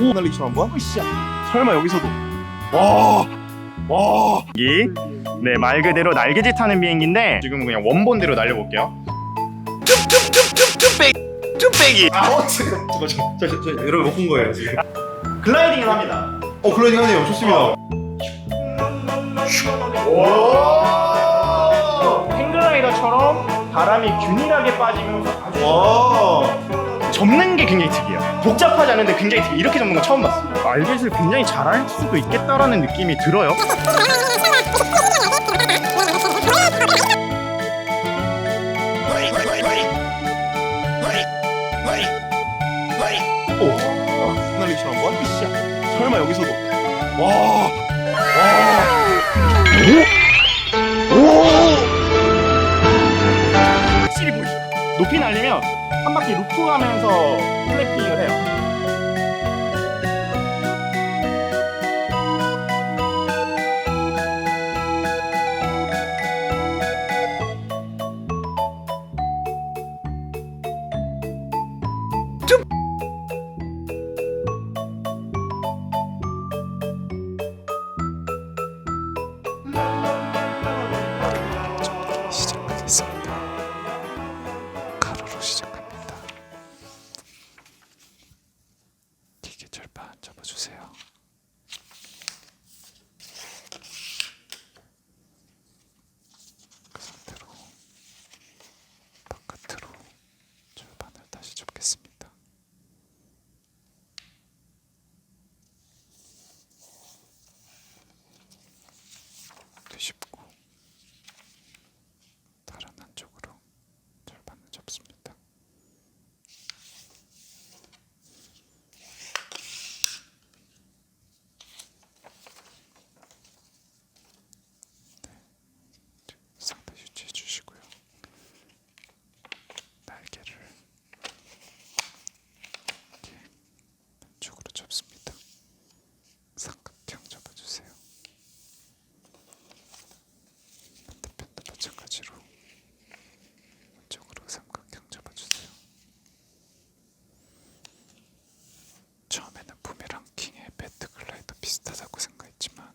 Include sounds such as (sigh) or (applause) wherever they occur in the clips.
오 날리기 한번. 으쌰. 설마 여기서도. 와. 와. 이 네, 말 그대로 날개짓 하는 비행기인데 지금 그냥 원본대로 날려볼게요. 쭈빼기. 아, 어, 잠깐, 잠깐, 저, 저, 저, 여러분 못본 거예요 지금. 글라이딩을 합니다. 어, 글라이딩 하네요. 좋습니다. 팽글라이더처럼 바람이 균일하게 빠지면서 아주 와. 접는 게 굉장히 특이해요. 복잡하지 않은데 굉장히 특이. 이렇게 접는 건 처음 봤어요. 날개짓을 굉장히 잘할 수도 있겠다라는 느낌이 들어요. 오. 날리기 한번. 으쌰. 설마 여기서도. 와. 와. 확 한 바퀴 루프 하면서 플래핑을 해요. 기계 절반 접어주세요. 그 상태로 바깥으로 절반을 다시 접겠습니다. 뒤집고 다른 한쪽으로 절반을 접습니다. 네, 상태 유지해 주시고요. 날개를 이렇게 한쪽으로 접습니다. 삼각형 접어주세요. 반대편도 마찬가지로 왼쪽으로 삼각형 잡아주세요. 처음에는 부메랑 킹의 배트 글라이더 비슷하다고 생각했지만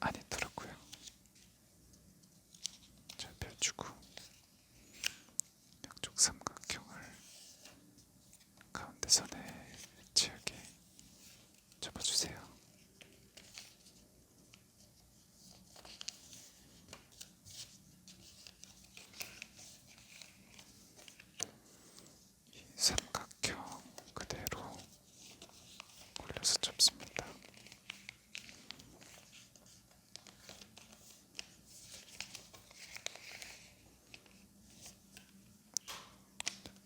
아니더라고요. 잘 펼치고 양쪽 삼각형을 가운데 선에 일치하게 접어주세요. 이 삼각형 그대로 올려서 접습니다.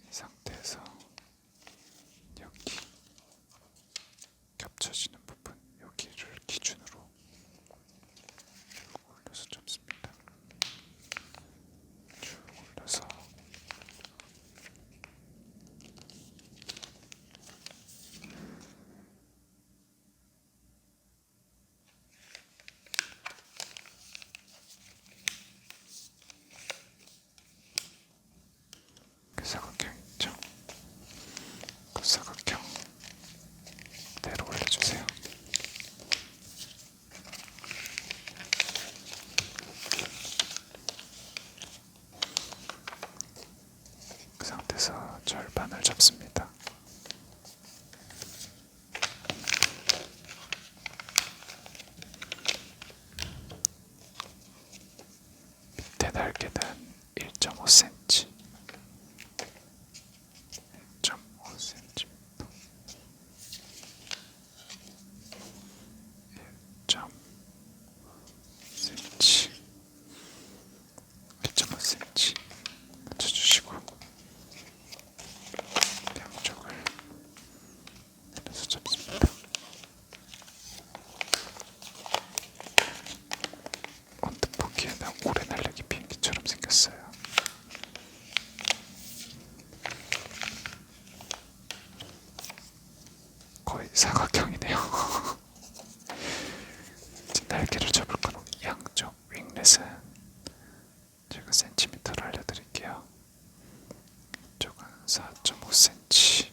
이 상태에서 여기 겹쳐지는 부분 여기를 기준으로 쭉 올려서 접습니다. 쭉 올려서 그 사각형 있죠? 그 사각형 그대로 올려주세요. 그 상태에서 절반을 접습니다. 밑에 날개는 1.5cm 1.5cm 1.5cm 1.5cm 맞춰주시고 양쪽을 내려서 잡습니다. 언뜻 보기에는 오래 날리기 비행기처럼 생겼어요. 거의 사각형이네요. (laughs) 날개를 접을 건 양쪽 윙렛은 제가 센티미터로 알려드릴게요. 이쪽은 4.5cm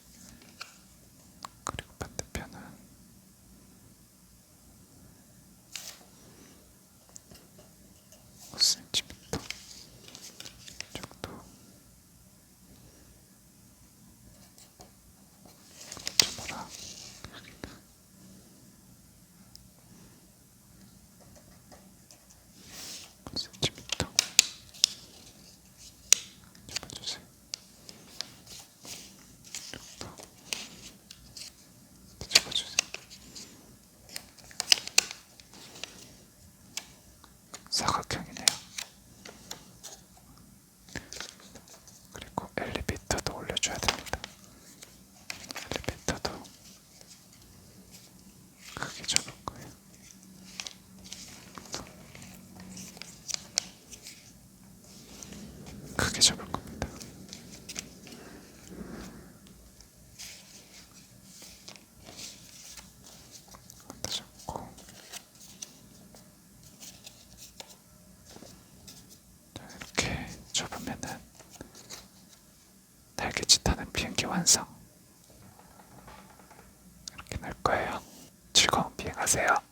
사각형이네요. 그리고 엘리베이터도 올려줘야 됩니다. 엘리베이터도 크게 잡을 거예요. 크게 잡을 겁니다. 갖다 잡고 자, 이렇게 접으면은 날개짓 타는 비행기 완성. 이렇게 날 거예요. 즐거운 비행하세요.